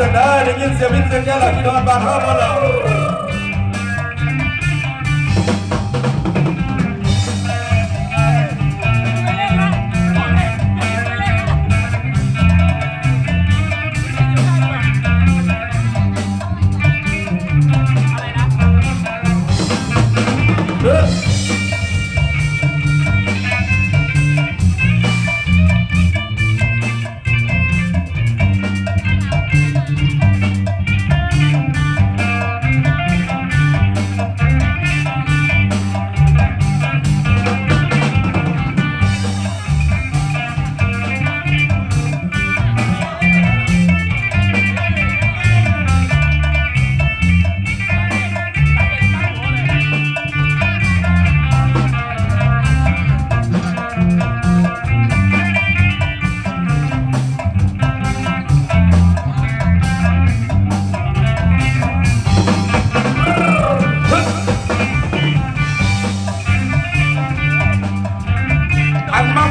จากได้ได้ยินเสีย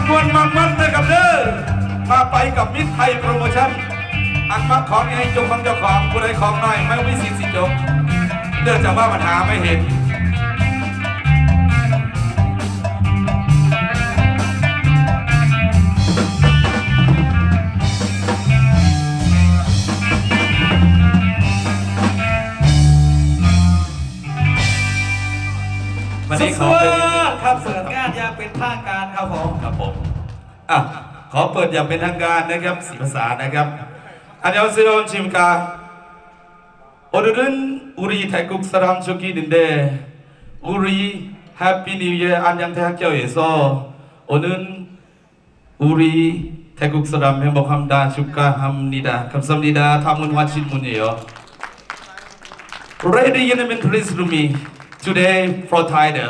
มักมวนมักมันนะครับเด้อมาไปกับมิตรไทยโปรโมชั่นอันมักของไอ้จงของเจ้าของผู้ใดของน้อยไม่มีสิทธิ์สิจงเนื่องจากว่าปัญหาไม่เห็นวันนี้ขอเป็นครับเปิดงานอย่างเป็นทางการครับผมครับผมอะขอเปิดอย่างเป็นทางการนะครับสีภาษานะครับอันยองเซโอชิมกาโอเดนอุรีไทยกุกสรามชุกีดินเดอุรีแฮปปี้นิวเยียร์อันยังแท้เกี่ยวเอโซโอนึนอุรีไทยกุกสรามเฮมบอกคำดาชุกกาฮัมนิดาคำสัมนิดาทามุนวาชินมุนเย Ready in the Ministries to me today for Thai the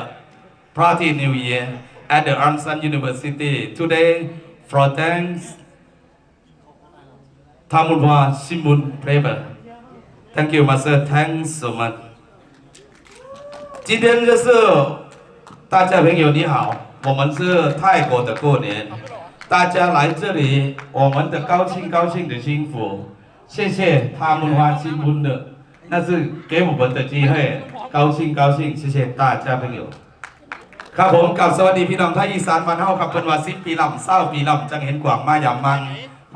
party New Year at the Ansan University. Today for thanks Tamulwa Simun Preber. Thank you, Master. Thanks so much. 今天就是大家朋友你好，我们是泰国的过年，大家来这里，我们的高兴高兴的幸福，谢谢他们花新婚的，那是给我们的机会，高兴高兴，谢谢大家朋友。 ครับผมกับสวัสดีพี่น้องไทยอีสานมันเฮากับเพิ่นว่า10ปีลำเศร้าปีลำจังเห็นกว่างมายามมัน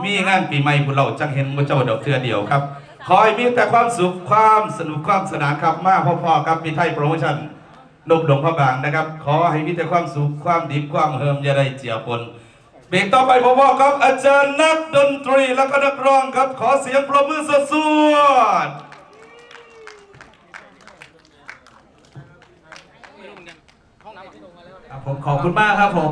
มีงานปีใหม่พวกเราจังเห็นมุเจ้าดอกเทือเดียวครับขอให้มีแต่ความสุขความสนุกความสนานครับมาพ่อๆกับมีไทยโปรโมชั่นนบหลวงพระบางนะครับ ขอให้มีแต่ความสุขความดีความเฮิมอย่าได้เจียปนเบรกต่อไปพ่อๆครับอาจารย์นักดนตรีแล้วก็นักร้องครับ ขอเสียงปรบมือสดๆ ครับผมขอบคุณมากครับผม